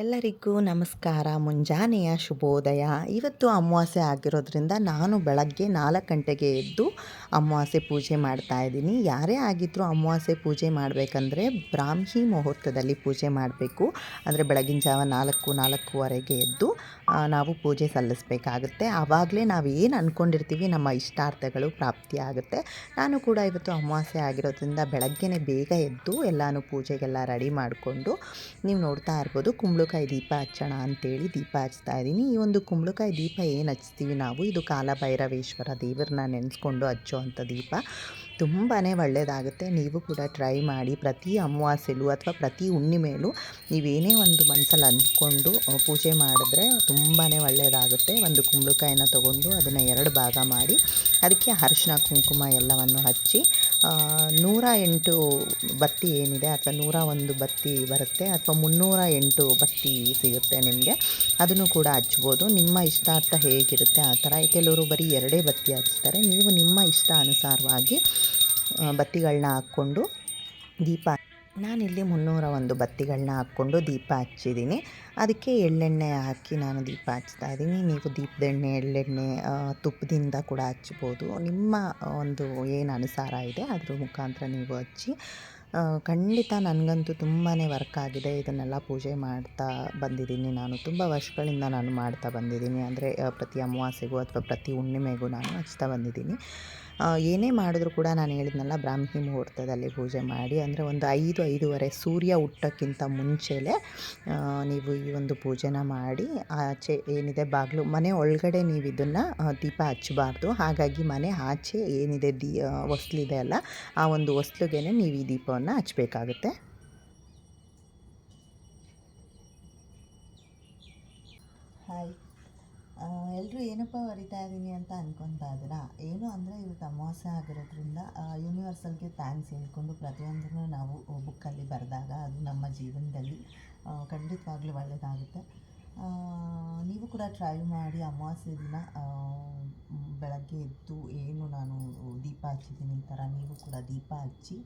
ಎಲ್ಲರಿಗೂ ನಮಸ್ಕಾರ. ಮುಂಜಾನೆಯ ಶುಭೋದಯ. ಇವತ್ತು ಅಮಾವಾಸ್ಯೆ ಆಗಿರೋದ್ರಿಂದ ನಾನು ಬೆಳಗ್ಗೆ ನಾಲ್ಕು ಗಂಟೆಗೆ ಎದ್ದು ಅಮಾವಾಸ್ಯೆ ಪೂಜೆ ಮಾಡ್ತಾ ಇದ್ದೀನಿ. ಯಾರೇ ಆಗಿದ್ದರೂ ಅಮಾವಾಸ್ಯೆ ಪೂಜೆ ಮಾಡಬೇಕಂದ್ರೆ ಬ್ರಾಹ್ಮಿ ಮುಹೂರ್ತದಲ್ಲಿ ಪೂಜೆ ಮಾಡಬೇಕು. ಅಂದರೆ ಬೆಳಗಿನ ಜಾವ ನಾಲ್ಕು, ನಾಲ್ಕೂವರೆಗೆ ಎದ್ದು ನಾವು ಪೂಜೆ ಸಲ್ಲಿಸಬೇಕಾಗುತ್ತೆ. ಆವಾಗಲೇ ನಾವು ಏನು ಅಂದ್ಕೊಂಡಿರ್ತೀವಿ ನಮ್ಮ ಇಷ್ಟಾರ್ಥಗಳು ಪ್ರಾಪ್ತಿಯಾಗುತ್ತೆ ನಾನು ಕೂಡ ಇವತ್ತು ಅಮಾವಾಸ್ಯೆ ಆಗಿರೋದ್ರಿಂದ ಬೆಳಗ್ಗೆನೇ ಬೇಗ ಎದ್ದು ಎಲ್ಲನೂ ಪೂಜೆಗೆಲ್ಲ ರೆಡಿ ಮಾಡಿಕೊಂಡು ನೀವು ನೋಡ್ತಾ ಇರ್ಬೋದು. ಕುಂಬಳಕಾಯಿ ದೀಪ ಹಚ್ಚೋಣ ಅಂತೇಳಿ ದೀಪ ಹಚ್ತಾ ಇದ್ದೀನಿ. ಈ ಒಂದು ಕುಂಬಳಕಾಯಿ ದೀಪ ಏನು ಹಚ್ತೀವಿ ನಾವು? ಇದು ಕಾಲಭೈರವೇಶ್ವರ ದೇವರನ್ನ ನೆನೆಸ್ಕೊಂಡು ಹಚ್ಚೋ ಅಂಥ ದೀಪ. ತುಂಬಾ ಒಳ್ಳೆಯದಾಗುತ್ತೆ ನೀವು ಕೂಡ ಟ್ರೈ ಮಾಡಿ. ಪ್ರತಿ ಅಮಾವಾಸ್ಯೆಲೂ ಅಥವಾ ಪ್ರತಿ ಹುಣ್ಣಿಮೆಯಲ್ಲೂ ನೀವೇನೇ ಒಂದು ಮನಸ್ಸಲ್ಲಿ ಅಂದ್ಕೊಂಡು ಪೂಜೆ ಮಾಡಿದ್ರೆ ತುಂಬಾ ಒಳ್ಳೆಯದಾಗುತ್ತೆ ಒಂದು ಕುಂಬಳಕಾಯಿನ ತೊಗೊಂಡು ಅದನ್ನು ಎರಡು ಭಾಗ ಮಾಡಿ, ಅದಕ್ಕೆ ಅರಿಶಿನ, ಕುಂಕುಮ ಎಲ್ಲವನ್ನು ಹಚ್ಚಿ ನೂರ ಎಂಟು ಬತ್ತಿ ಏನಿದೆ, ಅಥವಾ ನೂರ ಒಂದು ಬತ್ತಿ ಬರುತ್ತೆ, ಅಥವಾ ಮುನ್ನೂರ ಎಂಟು ಬತ್ತಿ ಸಿಗುತ್ತೆ ನಿಮಗೆ, ಅದನ್ನು ಕೂಡ ಹಚ್ಬೋದು. ನಿಮ್ಮ ಇಷ್ಟಾರ್ಥ ಹೇಗಿರುತ್ತೆ ಆ ಥರ. ಕೆಲವರು ಬರೀ ಎರಡೇ ಬತ್ತಿ ಹಚ್ತಾರೆ. ನೀವು ನಿಮ್ಮ ಇಷ್ಟ ಅನುಸಾರವಾಗಿ ಬತ್ತಿಗಳನ್ನ ಹಾಕ್ಕೊಂಡು ದೀಪ ನಾನಿಲ್ಲಿ ಮುನ್ನೂರ ಒಂದು ಬತ್ತಿಗಳನ್ನ ಹಾಕ್ಕೊಂಡು ದೀಪ ಹಚ್ಚಿದ್ದೀನಿ. ಅದಕ್ಕೆ ಎಳ್ಳೆಣ್ಣೆ ಹಾಕಿ ನಾನು ದೀಪ ಹಚ್ತಾ ಇದ್ದೀನಿ. ನೀವು ದೀಪದೆಣ್ಣೆ ಎಳ್ಳೆಣ್ಣೆ ತುಪ್ಪದಿಂದ ಕೂಡ ಹಚ್ಬೋದು. ನಿಮ್ಮ ಒಂದು ಏನು ಅನುಸಾರ ಇದೆ, ಅದ್ರ ಮುಖಾಂತರ ನೀವು ಹಚ್ಚಿ ಖಂಡಿತ ನನಗಂತೂ ತುಂಬಾ ವರ್ಕ್ ಆಗಿದೆ. ಇದನ್ನೆಲ್ಲ ಪೂಜೆ ಮಾಡ್ತಾ ಬಂದಿದ್ದೀನಿ ನಾನು. ತುಂಬ ವರ್ಷಗಳಿಂದ ನಾನು ಮಾಡ್ತಾ ಬಂದಿದ್ದೀನಿ. ಅಂದರೆ ಪ್ರತಿ ಅಮಾವಾಸ್ಯೆಗೂ ಅಥವಾ ಪ್ರತಿ ಹುಣ್ಣಿಮೆಗೂ ನಾನು ಹಚ್ತಾ ಬಂದಿದ್ದೀನಿ. ಏನೇ ಮಾಡಿದ್ರು ಕೂಡ ನಾನು ಹೇಳಿದ್ನಲ್ಲ ಬ್ರಾಹ್ಮಿ ಮುಹೂರ್ತದಲ್ಲಿ ಪೂಜೆ ಮಾಡಿ, ಅಂದರೆ ಒಂದು ಐದು, ಐದೂವರೆ ಸೂರ್ಯ ಹುಟ್ಟೋಕ್ಕಿಂತ ಮುಂಚೆಲೇ ನೀವು ಈ ಒಂದು ಪೂಜೆನ ಮಾಡಿ, ಆಚೆ ಏನಿದೆ ಬಾಗಿಲು, ಮನೆ ಒಳಗಡೆ ನೀವು ಇದನ್ನು ದೀಪ ಹಚ್ಚಬಾರ್ದು. ಹಾಗಾಗಿ ಮನೆ ಆಚೆ ಏನಿದೆ ದೀ ಹೊಸ್ಲಿದೆ ಅಲ್ಲ, ಆ ಒಂದು ಹೊಸ್ಲಿಗೆ ನೀವು ಈ ದೀಪವನ್ನು ಹಚ್ಚಬೇಕಾಗುತ್ತೆ. ಹಾಯ್ ಎಲ್ಲರೂ ಏನಪ್ಪ ಬರಿತಾ ಇದ್ದೀನಿ ಅಂತ ಅನ್ಕೊತಾ ಇದ್ದೀರಾ? ಏನು ಅಂದರೆ ಇವತ್ತು ಅಮಾವಾಸ್ಯ ಆಗಿರೋದ್ರಿಂದ ಯೂನಿವರ್ಸಲ್ಗೆ ಥ್ಯಾಂಕ್ಸ್ ಹೇಳ್ಕೊಂಡು ಪ್ರತಿಯೊಂದನ್ನು ನಾವು ಬುಕ್ಕಲ್ಲಿ ಬರೆದಾಗ ಅದು ನಮ್ಮ ಜೀವನದಲ್ಲಿ ಖಂಡಿತವಾಗ್ಲೂ ಒಳ್ಳೆಯದಾಗುತ್ತೆ ನೀವು ಕೂಡ ಟ್ರೈ ಮಾಡಿ ಅಮಾವಾಸ್ಯೆ ದಿನ ಬೆಳಗ್ಗೆ ಎದ್ದು ಏನು ನಾನು ದೀಪ ಹಚ್ಚಿದ್ದೀನಿ ಥರ ನೀವು ಕೂಡ ದೀಪ ಹಚ್ಚಿ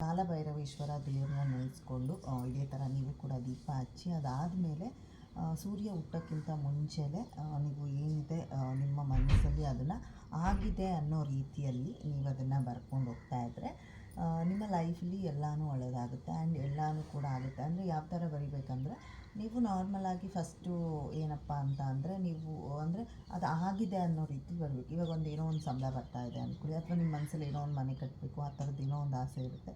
ಕಾಲಭೈರವೇಶ್ವರ ದೇವರನ್ನ ನೆನೆಸ್ಕೊಂಡು ಇದೇ ಥರ ನೀವು ಕೂಡ ದೀಪ ಹಚ್ಚಿ ಅದಾದಮೇಲೆ ಸೂರ್ಯ ಹುಟ್ಟೋಕ್ಕಿಂತ ಮುಂಚೆನೇ ನೀವು ಏನಿದೆ ನಿಮ್ಮ ಮನಸ್ಸಲ್ಲಿ ಅದನ್ನು ಆಗಿದೆ ಅನ್ನೋ ರೀತಿಯಲ್ಲಿ ನೀವು ಅದನ್ನು ಬರ್ಕೊಂಡು ಹೋಗ್ತಾ ಇದ್ದರೆ ನಿಮ್ಮ ಲೈಫಲ್ಲಿ ಎಲ್ಲನೂ ಒಳ್ಳೆಯದಾಗುತ್ತೆ ಆ್ಯಂಡ್ ಎಲ್ಲನೂ ಕೂಡ ಆಗುತ್ತೆ. ಅಂದರೆ ಯಾವ ಥರ ಬರಿಬೇಕಂದ್ರೆ, ನೀವು ನಾರ್ಮಲಾಗಿ ಫಸ್ಟು ಏನಪ್ಪ ಅಂತ ಅಂದರೆ ನೀವು, ಅಂದರೆ ಅದು ಆಗಿದೆ ಅನ್ನೋ ರೀತಿ ಬರಬೇಕು. ಇವಾಗ ಒಂದು ಏನೋ ಒಂದು ಸಂಬಳ ಬರ್ತಾ ಇದೆ ಅಂದ್ಕೊಳ್ಳಿ, ಅಥವಾ ನಿಮ್ಮ ಮನಸ್ಸಲ್ಲಿ ಏನೋ ಒಂದು ಮನೆ ಕಟ್ಟಬೇಕು ಆ ಥರದ್ದು ಏನೋ ಒಂದು ಆಸೆ ಇರುತ್ತೆ.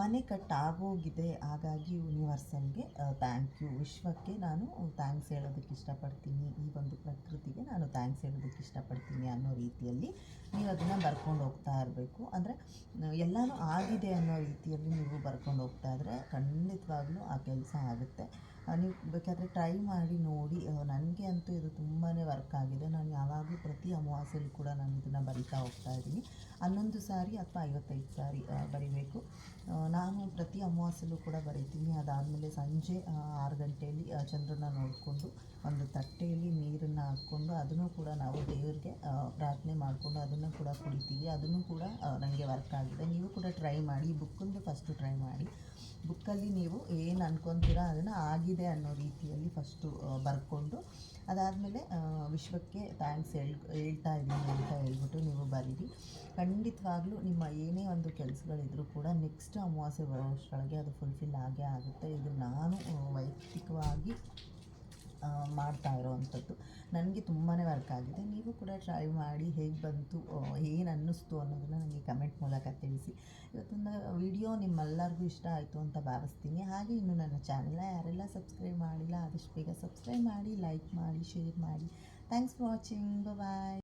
ಮನೆ ಕಟ್ಟಾಗೋಗಿದೆ. ಹಾಗಾಗಿ ಯೂನಿವರ್ಸಲ್ಗೆ ಥ್ಯಾಂಕ್ ಯು ವಿಶ್ವಕ್ಕೆ ನಾನು ಥ್ಯಾಂಕ್ಸ್ ಹೇಳೋದಕ್ಕೆ ಇಷ್ಟಪಡ್ತೀನಿ. ಈ ಒಂದು ಪ್ರಕೃತಿಗೆ ನಾನು ಥ್ಯಾಂಕ್ಸ್ ಹೇಳೋದಕ್ಕೆ ಇಷ್ಟಪಡ್ತೀನಿ ಅನ್ನೋ ರೀತಿಯಲ್ಲಿ ನೀವು ಅದನ್ನು ಬರ್ಕೊಂಡು ಹೋಗ್ತಾ ಇರಬೇಕು. ಅಂದರೆ, ಎಲ್ಲನೂ ಆಗಿದೆ ಅನ್ನೋ ರೀತಿಯಲ್ಲಿ ನೀವು ಬರ್ಕೊಂಡು ಹೋಗ್ತಾ ಇದ್ದರೆ ಖಂಡಿತವಾಗ್ಲೂ ಆ ಕೆಲಸ ಆಗುತ್ತೆ. ನೀವು ಬೇಕಾದರೆ ಟ್ರೈ ಮಾಡಿ ನೋಡಿ. ನನಗೆ ಅಂತೂ ಇದು ತುಂಬಾ ವರ್ಕ್ ಆಗಿದೆ. ನಾನು ಯಾವಾಗಲೂ ಪ್ರತಿ ಅಮಾವಾಸ್ಯೆಯಲ್ಲಿ ಕೂಡ ನಾನು ಇದನ್ನು ಬರಿತಾ ಹೋಗ್ತಾ ಇದ್ದೀನಿ. ಹನ್ನೊಂದು ಸಾರಿ ಅಥವಾ ಐವತ್ತೈದು ಸಾರಿ ಬರಿಬೇಕು. ನಾನು ಪ್ರತಿ ಅಮಾವಾಸ್ಯೆಲ್ಲೂ ಕೂಡ ಬರೀತೀನಿ. ಅದಾದಮೇಲೆ ಸಂಜೆ ಆರು ಗಂಟೆಯಲ್ಲಿ ಚಂದ್ರನ ನೋಡಿಕೊಂಡು ಒಂದು ತಟ್ಟೆಯಲ್ಲಿ ನೀರನ್ನು ಹಾಕ್ಕೊಂಡು ಅದನ್ನು ಕೂಡ ನಾವು ದೇವರಿಗೆ ಪ್ರಾರ್ಥನೆ ಮಾಡಿಕೊಂಡು ಅದನ್ನು ಕೂಡ ಕುಡಿತೀವಿ. ಅದನ್ನು ಕೂಡ ನನಗೆ ವರ್ಕ್ ಆಗಿದೆ. ನೀವು ಕೂಡ ಟ್ರೈ ಮಾಡಿ ಬುಕ್ಕಿಂದು ಫಸ್ಟು ಟ್ರೈ ಮಾಡಿ. ಬುಕ್ಕಲ್ಲಿ ನೀವು ಏನು ಅನ್ಕೊತೀರಾ ಅದನ್ನು ಆಗಿದೆ ಅನ್ನೋ ರೀತಿಯಲ್ಲಿ ಫಸ್ಟು ಬರ್ಕೊಂಡು ಅದಾದಮೇಲೆ ವಿಶ್ವಕ್ಕೆ ಥ್ಯಾಂಕ್ಸ್ ಹೇಳ್, ಹೇಳ್ತಾ ಇದ್ದೀನಿ ಅಂತ ಹೇಳ್ಬಿಟ್ಟು ನೀವು ಬರೀರಿ. ಖಂಡಿತವಾಗ್ಲೂ ನಿಮ್ಮ ಏನೇ ಒಂದು ಕೆಲಸಗಳಿದ್ರೂ ಕೂಡ ನೆಕ್ಸ್ಟ್ ಅಮಾವಾಸ್ಯೆ ಬರೋಷ್ಟರೊಳಗೆ ಅದು ಫುಲ್ಫಿಲ್ ಆಗೇ ಆಗುತ್ತೆ. ಇದು ನಾನು ವೈಯಕ್ತಿಕವಾಗಿ ಮಾಡ್ತಾ ಇರೋವಂಥದ್ದು. ನನಗೆ ತುಂಬಾ ವರ್ಕ್ ಆಗಿದೆ. ನೀವು ಕೂಡ ಟ್ರೈ ಮಾಡಿ ಹೇಗೆ ಬಂತು ಏನು ಅನ್ನಿಸ್ತು ಅನ್ನೋದನ್ನು ನನಗೆ ಕಮೆಂಟ್ ಮೂಲಕ ತಿಳಿಸಿ. ಇವತ್ತೊಂದು ವಿಡಿಯೋ ನಿಮ್ಮೆಲ್ಲರಿಗೂ ಇಷ್ಟ ಆಯಿತು ಅಂತ ಭಾವಿಸ್ತೀನಿ. ಹಾಗೆ ಇನ್ನು ನನ್ನ ಚಾನೆಲ್ನ ಯಾರೆಲ್ಲ ಸಬ್ಸ್ಕ್ರೈಬ್ ಮಾಡಿಲ್ಲ, ಆದಷ್ಟು ಬೇಗ ಸಬ್ಸ್ಕ್ರೈಬ್ ಮಾಡಿ ಲೈಕ್ ಮಾಡಿ ಶೇರ್ ಮಾಡಿ. Thanks for watching bye